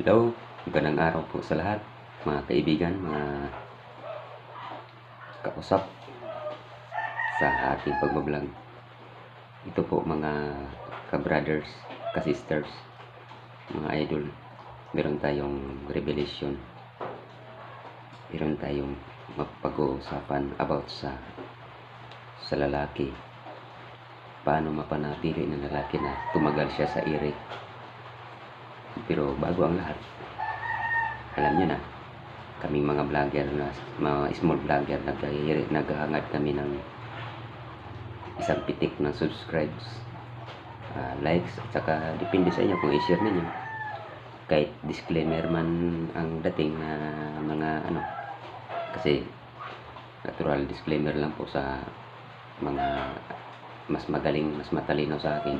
Hello, magandang araw po sa lahat, mga kaibigan, mga kausap sa ating pagbablog. Ito po mga ka-brothers, ka-sisters, mga idol. Meron tayong revelation. Meron tayong mapag-uusapan about sa sa lalaki. Paano mapanatili ng lalaki na tumagal siya sa iri. Pero bago ang lahat, alam nyo na, kaming mga vlogger na, mga small vlogger, nag naghahangad kami ng isang pitik ng subscribes, ah, likes, at saka depende sa inyo kung i-share ninyo. Kahit disclaimer man ang dating na mga ano, kasi natural disclaimer lang po sa mga mas magaling, mas matalino sa akin.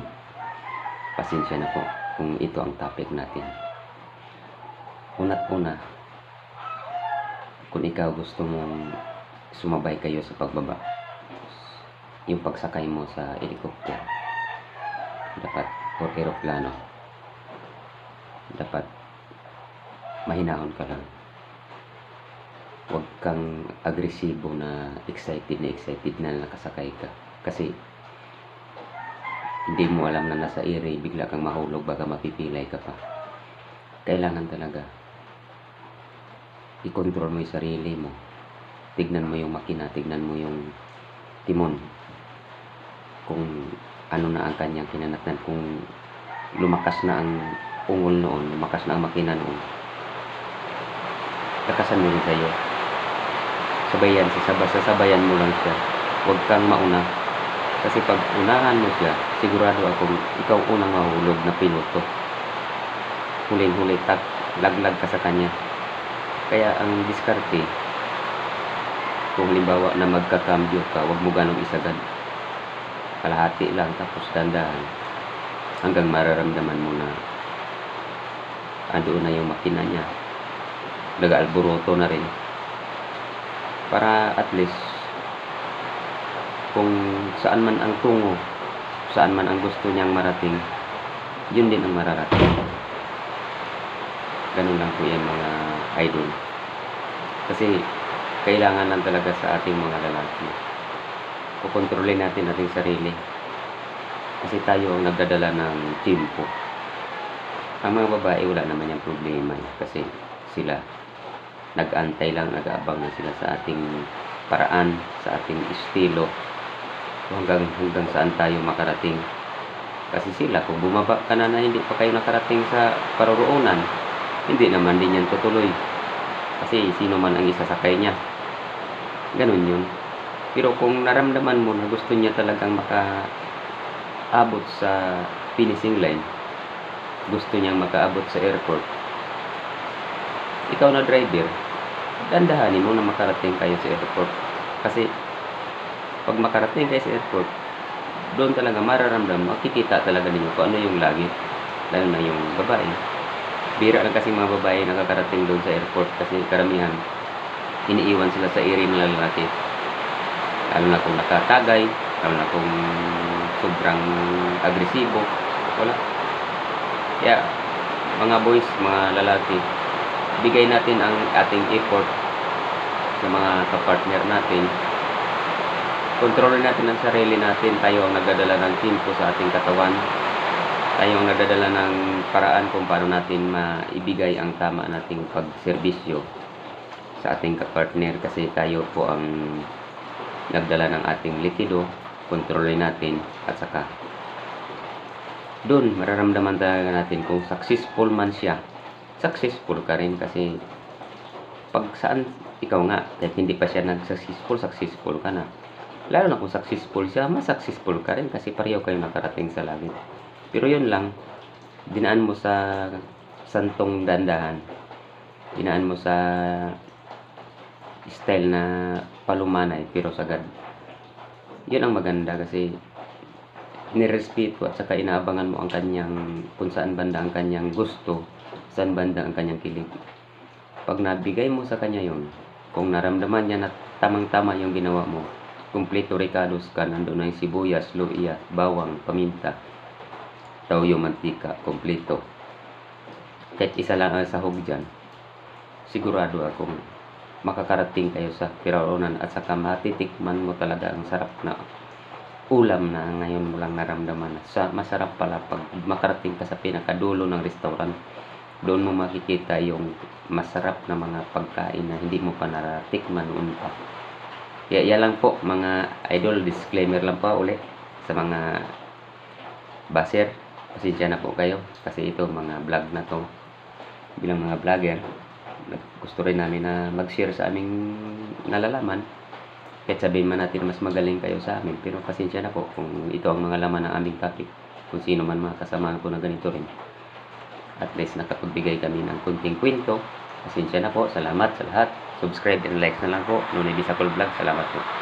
Pasensya na po kung ito ang topic natin. Una't una, kung ikaw gusto mong sumabay kayo sa pagbaba, yung pagsakay mo sa helicopter, dapat or aeroplano, dapat mahinahon ka lang. Huwag kang agresibo na excited na excited na nakasakay ka. Kasi hindi mo alam na nasa ere, bigla kang mahulog, baka mapipilay ka pa. Kailangan talaga i-control mo yung sarili mo. Tignan mo yung makina, tignan mo yung timon. Kung ano na ang kanyang kinanatnan, kung lumakas na ang ungol noon, lumakas na ang makina noon. Lakasan mo rin sa'yo. Sabayan, sasaba, sasabayan mo lang siya. Huwag kang mauna. Kasi pag unahan mo siya, sigurado akong ikaw unang mahulog na piloto. Huling-huli, tak, laglag ka sa kanya. Kaya ang diskarte, kung halimbawa na magkakambyo ka, huwag mo ganong isagad. Kalahati lang, tapos dandahan. Hanggang mararamdaman mo na andoon na yung makina niya. Nag-alboroto na rin. Para at least, kung saan man ang tungo, saan man ang gusto niyang marating, yun din ang mararating. Ganun lang po yan mga idol. Kasi kailangan lang talaga sa ating mga lalaki. Kukontrolin natin ating sarili. Kasi tayo ang nagdadala ng timpo. Ang mga babae wala naman yung problema eh. Kasi sila nag-antay lang, nag-aabang na sila sa ating paraan, sa ating estilo, kung hanggang, hanggang saan tayo makarating. Kasi sila, kung bumaba ka na na hindi pa kayo nakarating sa paroroonan, hindi naman din yan tutuloy. Kasi sino man ang isasakay niya. Ganun yun. Pero kung naramdaman mo na gusto niya talagang makaabot sa finishing line, gusto niyang makaabot sa airport, ikaw na driver, dandahanin mo na makarating kayo sa airport. Kasi pag makarating kayo sa airport, doon talaga mararamdaman, makikita talaga ninyo kung ano yung lagi, lalo na yung babae. Bira lang kasi mga babae nakakarating doon sa airport kasi karamihan iniiwan sila sa area ng lalaki. Lalo na kung nakatagay, lalo na kung sobrang agresibo, wala. Kaya, mga boys, mga lalaki, bigay natin ang ating effort sa mga kapartner natin. Kontrolin natin ang sarili natin. Tayo ang nagdadala ng tempo sa ating katawan. Tayo ang nagdadala ng paraan kung paano natin maibigay ang tama nating pagserbisyo sa ating kapartner kasi tayo po ang nagdala ng ating likido. Kontrolin natin at saka doon mararamdaman talaga natin kung successful man siya successful ka rin kasi pag saan ikaw nga kahit hindi pa siya nag-successful, successful ka na. Lalo na kung successful siya, mas successful ka rin kasi pareho kayo nakarating sa langit. Pero yun lang, dinaan mo sa santong dandahan. Dinaan mo sa style na palumanay pero sagad. Yun ang maganda kasi nirespeto at saka inaabangan mo ang kanyang kung saan banda ang kanyang gusto saan banda ang kanyang kilig. Pag nabigay mo sa kanya yon, kung naramdaman niya na tamang-tama yung ginawa mo, kumpleto ricados ka, nandun na sibuyas, luya, bawang, paminta, tawyo, mantika, kumpleto. kahit isa lang ang sahog dyan, sigurado akong makakarating kayo sa piraunan at saka matitikman mo talaga ang sarap na ulam na ngayon mo lang naramdaman. Sa, masarap pala pag makarating ka sa pinakadulo ng restaurant. Doon mo makikita yung masarap na mga pagkain na hindi mo pa naratikman noon pa. Kaya yan lang po mga idol, disclaimer lang po uli sa mga baser. Pasensya na po kayo kasi ito mga vlog na to. Bilang mga vlogger gusto rin namin na mag-share sa aming nalalaman. Kahit sabihin man natin mas magaling kayo sa amin pero pasensya na po kung ito ang mga laman ng aming topic. Kung sino man mga kasamahan ko na ganito rin. At least nakapagbigay kami ng kunting kwento pasensya na po. Salamat sa lahat. Subscribe and like na lang po. Nunay Bisacol Vlog. Salamat po